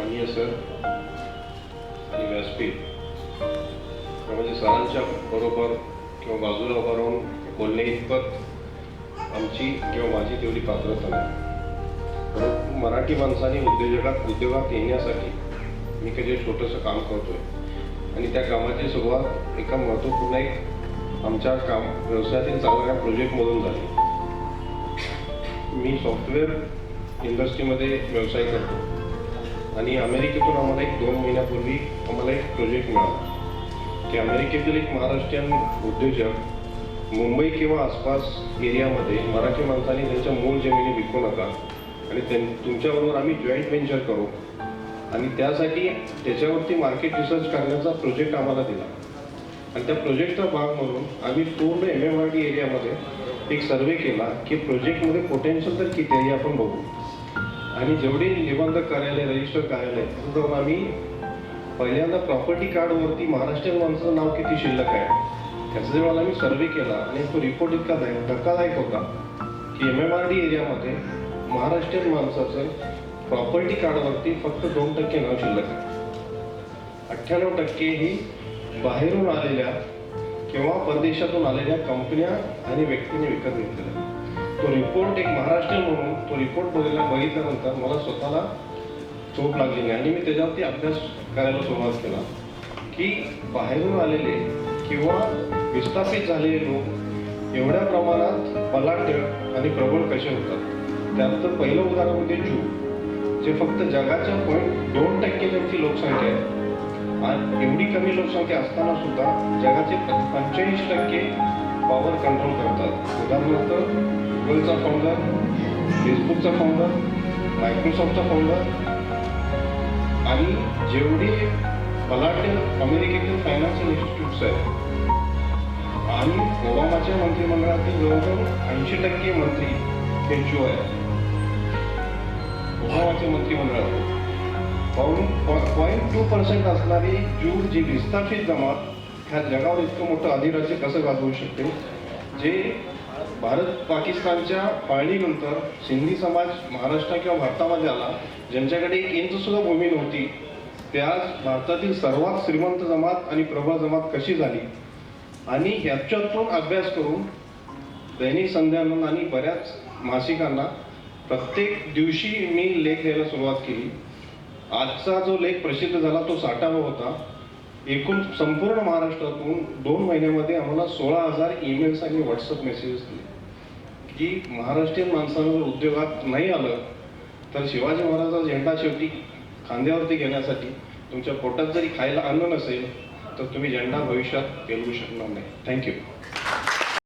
माननीय सर आणि व्यासपीठ. म्हणजे सरांच्या बरोबर किंवा बाजूला उभं राहून बोलणे इतपत आमची किंवा माझी तेवढी पात्रता नाही. परंतु मराठी माणसाने उद्योजकात उद्योगात येण्यासाठी मी काही छोटंसं काम करतोय. आणि त्या कामाची सुरुवात एका महत्त्वपूर्ण एक आमच्या काम व्यवसायातील चालणाऱ्या प्रोजेक्टमधून झाली. मी सॉफ्टवेअर इंडस्ट्रीमध्ये व्यवसाय करतो. आणि अमेरिकेतून आम्हाला एक दोन महिन्यापूर्वी आम्हाला एक प्रोजेक्ट मिळाला. की अमेरिकेतील एक महाराष्ट्रीयन उद्योजक मुंबई किंवा आसपास एरियामध्ये मराठी माणसाने त्यांच्या मूळ जमिनी विकू नका आणि त्यां तुमच्याबरोबर आम्ही जॉईंट व्हेंचर करू. आणि त्यासाठी त्याच्यावरती मार्केट रिसर्च करण्याचा प्रोजेक्ट आम्हाला दिला. आणि त्या प्रोजेक्टचा भाग म्हणून आम्ही पूर्ण एम एम आर डी एरियामध्ये एक सर्वे केला की प्रोजेक्टमध्ये पोटेन्शियल तर किती आहे हे आपण बघू. आणि जेवढे निबंधक कार्यालय रजिस्टर कार्यालय जाऊन आम्ही पहिल्यांदा प्रॉपर्टी कार्डवरती महाराष्ट्रीयन माणसाचं नाव किती शिल्लक आहे त्याचा जेव्हा आम्ही सर्वे केला आणि तो रिपोर्ट इतका धक्कादायक होता की एम एम आर डी एरियामध्ये महाराष्ट्रीयन माणसाचं प्रॉपर्टी कार्डवरती फक्त दोन टक्के नाव शिल्लक आहे. अठ्ठ्याण्णव टक्के ही बाहेरून आलेल्या किंवा परदेशातून आलेल्या कंपन्या आणि व्यक्तीने विकत घेतलेल्या. तो रिपोर्ट एक महाराष्ट्रीयन म्हणून तो रिपोर्ट बघितला बघितल्यानंतर मला स्वतःला चोप लागली नाही. आणि मी त्याच्यावरती अभ्यास करायला सुरुवात केला. की बाहेरून आलेले किंवा विस्थापित झालेले लोक एवढ्या प्रमाणात बलाढ्य आणि प्रबळ कसे होतात? त्यात पहिलं उदाहरण म्हणजे जू जे फक्त जगाच्या पॉईंट दोन टक्के त्यांची लोकसंख्या आहे. आणि एवढी कमी लोकसंख्या असताना सुद्धा जगाचे पंच्याऐंशी टक्के पॉवर कंट्रोल करतात. उदाहरणार्थ गुगलचा फाउंडर फेसबुकचा फाउंडर मायक्रोसॉफ्टचा फाउंडर आणि जेवढे बलाढ्य अमेरिकेतील फायनान्शियल इन्स्टिट्यूट्स आहेत आणि ओबामाच्या मंत्रिमंडळातील जवळजवळ ऐंशी टक्के मंत्री हे जो आहे ओबामाचे मंत्रिमंडळ पॉईंट टू पर्सेंट असणारी ज्यू जी विस्थापित जमात ह्या जगावर इतकं मोठं अधिराज्य कसं गाजवू शकते? जे भारत पाकिस्तानच्या फाळणीनंतर सिंधी समाज महाराष्ट्र किंवा भारतामध्ये आला ज्यांच्याकडे एक इंचसुद्धा भूमी नव्हती ते आज भारतातील सर्वात श्रीमंत जमात आणि प्रबळ जमात कशी झाली? आणि ह्याच्यातून अभ्यास करून दैनिक संध्यानंद आणि बऱ्याच मासिकांना प्रत्येक दिवशी मी लेख द्यायला सुरुवात केली. आजचा जो लेख प्रसिद्ध झाला तो साठावा होता. एकूण संपूर्ण महाराष्ट्रातून दोन महिन्यामध्ये आम्हाला सोळा हजार ईमेल्स आणि व्हॉट्सअप मेसेजेस दिले. की महाराष्ट्रीयन माणसानं जर उद्योगात नाही आलं तर शिवाजी महाराजांचा झेंडा शेवटी खांद्यावरती घेण्यासाठी तुमच्या पोटात जरी खायला अन्न नसेल तर तुम्ही झेंडा भविष्यात पेलवू शकणार नाही. थँक्यू